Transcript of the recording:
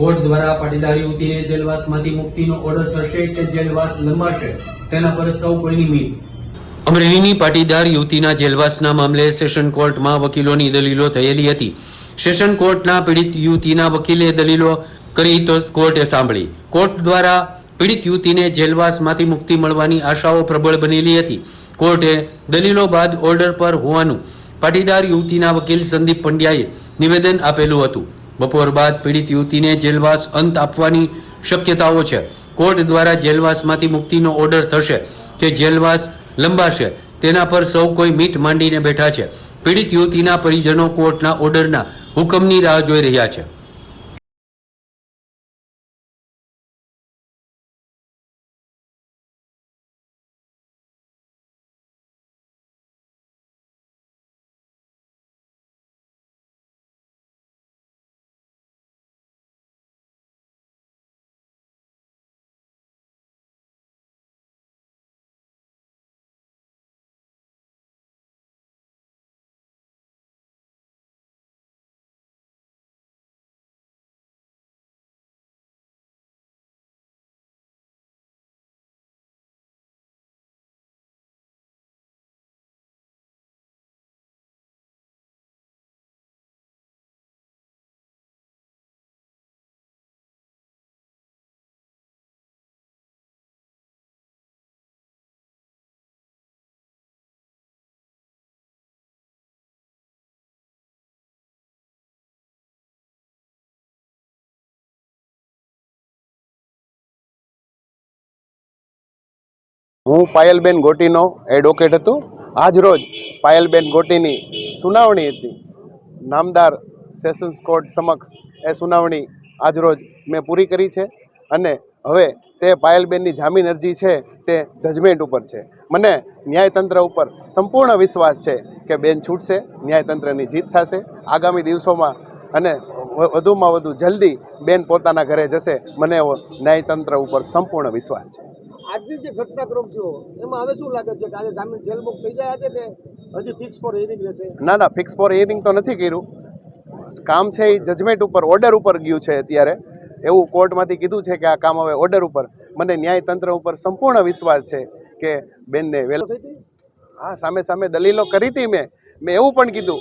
Court દ્વારા પાટીદાર યુવતીને જેલવાસમાંથી મુક્તિનો order થશે કે જેલવાસ લંબાશે, તેના પર સૌ કોઈની મીટ. અમરેલીની પાટીદાર યુવતીના જેલવાસના મામલે સેશન કોર્ટમાં વકીલોની દલીલો થયેલી હતી. સેશન કોર્ટના પીડિત યુવતીના વકીલે દલીલો કરી તો કોર્ટે સાંભળી. કોર્ટ દ્વારા પીડિત યુવતીને જેલવાસમાંથી મુક્તિ મળવાની આશાઓ પ્રબળ બનેલી હતી. કોર્ટે દલીલો બાદ ઓર્ડર પર હોવાનું પાટીદાર યુવતીના વકીલ સંદીપ પંડ્યાએ નિવેદન આપેલું હતું. બપોર બાદ પીડિત યુવતીને જેલવાસ અંત આપવાની શક્યતાઓ છે. કોર્ટ દ્વારા જેલવાસમાંથી મુક્તિનો ઓર્ડર થશે કે જેલવાસ લંબાશે, તેના પર સૌ કોઈ મીટ માંડીને બેઠા છે. પીડિત યુવતીના પરિજનો કોર્ટના ઓર્ડરના હુકમની રાહ જોઈ રહ્યા છે. હું પાયલબેન ગોટીનો એડવોકેટ હતો. આજ રોજ પાયલબેન ગોટીની સુનાવણી હતી. નામદાર સેશન્સ કોર્ટ સમક્ષ એ સુનાવણી આજ રોજ મેં પૂરી કરી છે અને હવે તે પાયલબેનની જામીન અરજી છે તે જજમેન્ટ ઉપર છે. મને ન્યાયતંત્ર ઉપર સંપૂર્ણ વિશ્વાસ છે કે બેન છૂટશે, ન્યાયતંત્રની જીત થશે. આગામી દિવસોમાં અને વધુમાં વધુ જલ્દી બેન પોતાના ઘરે જશે. મને એવો ન્યાયતંત્ર ઉપર સંપૂર્ણ વિશ્વાસ છે. આજની જે ઘટનાક્રમ થયો એમાં હવે શું લાગે છે કે આજે જામીન જેલ મુક્ત થઈ જાય છે કે હજી ફિક્સ ફોર હિયરિંગ રહેશે? ના ના ફિક્સ ફોર હિયરિંગ તો નથી કર્યું. કામ છે એ જજમેન્ટ ઉપર ઓર્ડર ઉપર ગયું છે અત્યારે. એવું કોર્ટમાંથી કીધું છે કે આ કામ હવે ઓર્ડર ઉપર. મને ન્યાયતંત્ર ઉપર સંપૂર્ણ વિશ્વાસ છે કે બેનને વેલ હા સામે સામે દલીલો કરી હતી મેં. મેં એવું પણ કીધું.